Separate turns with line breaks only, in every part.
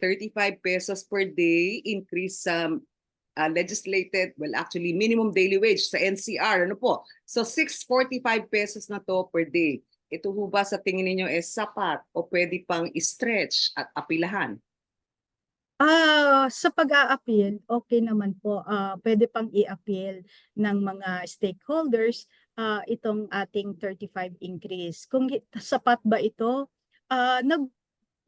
35 pesos per day increase sa uh, legislated, well actually minimum daily wage sa NCR. Ano po? So 645 pesos na to per day. Ito ho ba sa tingin ninyo is sapat o pwede pang stretch at apilahan?
Ah, sa pag-a-appeal, okay naman po. Ah, pwede pang i-appeal ng mga stakeholders ah, itong ating 35 increase. Kung sapat ba ito? Ah, nag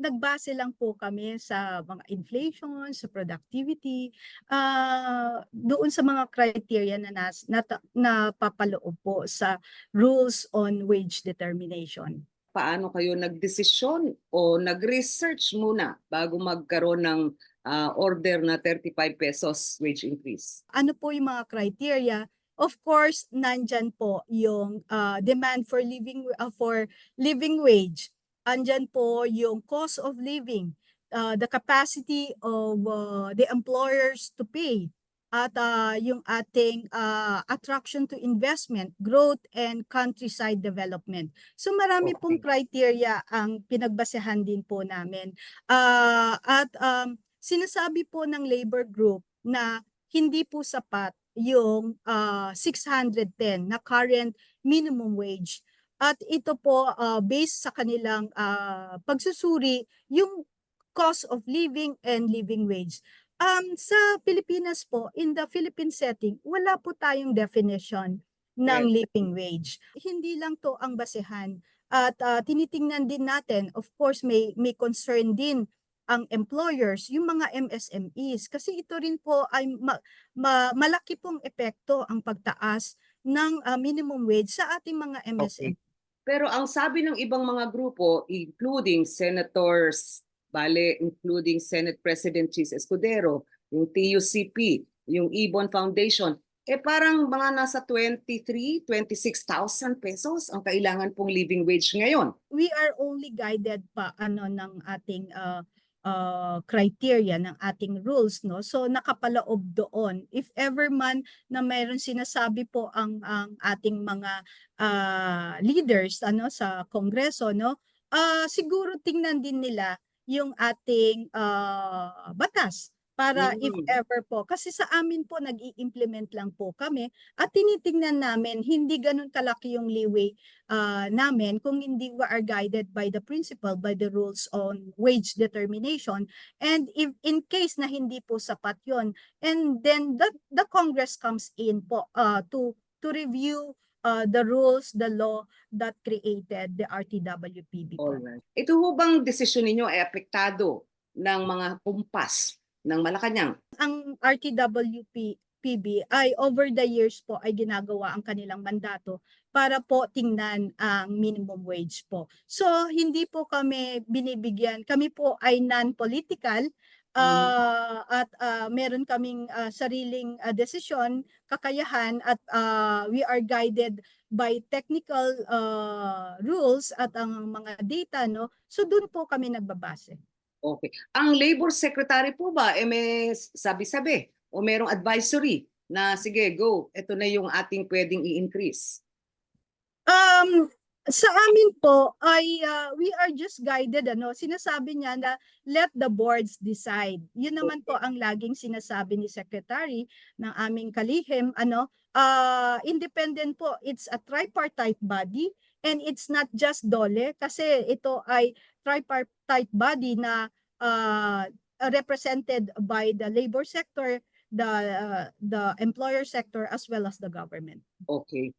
nagbase lang po kami sa mga inflation, sa productivity, ah, doon sa mga criteria na nas, nata, napapaloob po sa rules on wage determination.
Paano kayo nagdesisyon o nag-research muna bago magkaroon ng ah, order na 35 pesos wage increase?
ano po yung mga criteria. Of course, nandyan po yung uh, demand for living uh, for living wage. Andyan po yung cost of living, uh, the capacity of uh, the employers to pay at uh, yung ating uh, attraction to investment, growth and countryside development. So marami pong criteria ang pinagbasehan din po namin. Uh, at um, sinasabi po ng labor group na hindi po sapat yung ah, 610 na current minimum wage. At ito po ah, based sa kanilang ah, pagsusuri yung cost of living and living wage. Um, sa Pilipinas po, in the Philippine setting, wala po tayong definition ng living wage. Hindi lang to ang basehan. At ah, tinitingnan din natin, of course, may, may concern din ang employers, yung mga MSMEs. Kasi ito rin po ay ma- ma- malaki pong epekto ang pagtaas ng ah, minimum wage sa ating mga MSME.
Pero ang sabi ng ibang mga grupo, including senators, bale, including Senate President Chis Escudero, yung TUCP, yung Ibon Foundation, eh parang mga nasa 23, 26,000 pesos ang kailangan pong living wage ngayon.
We are only guided pa ano ng ating ah, ah, criteria ng ating rules no. So nakapaloob doon. If ever man na mayroon sinasabi po ang ang ating mga ah, leaders ano sa kongreso no, ah, siguro tingnan din nila yung ating ah, batas para if
Mm.
ever po kasi sa amin po nag-i-implement lang po kami at tinitingnan namin hindi ganun kalaki yung leeway ah, namin kung hindi we are guided by the principle by the rules on wage determination and if in case na hindi po sapat yon and then the the congress comes in po ah, to to review ah, the rules the law that created the RTWPB.
Alright. Ito ho bang desisyon ninyo ay apektado ng mga kumpas ng Malacanang?
ang RTWP PB ay over the years po ay ginagawa ang kanilang mandato para po tingnan ang minimum wage po. So hindi po kami binibigyan, kami po ay non-political ah, at ah, meron kaming ah, sariling ah, desisyon, kakayahan at ah, we are guided by technical ah, rules at ang mga data no. So doon po kami nagbabase.
Okay. Ang labor secretary po ba, eh may sabi-sabi o merong advisory na sige, go, ito na yung ating pwedeng i-increase.
Um, sa amin po ay ah, we are just guided ano sinasabi niya na let the boards decide. Yun naman po ang laging sinasabi ni secretary ng aming kalihim ano ah independent po it's a tripartite body and it's not just dole kasi ito ay tripartite body na ah, represented by the labor sector the ah, the employer sector as well as the government.
Okay.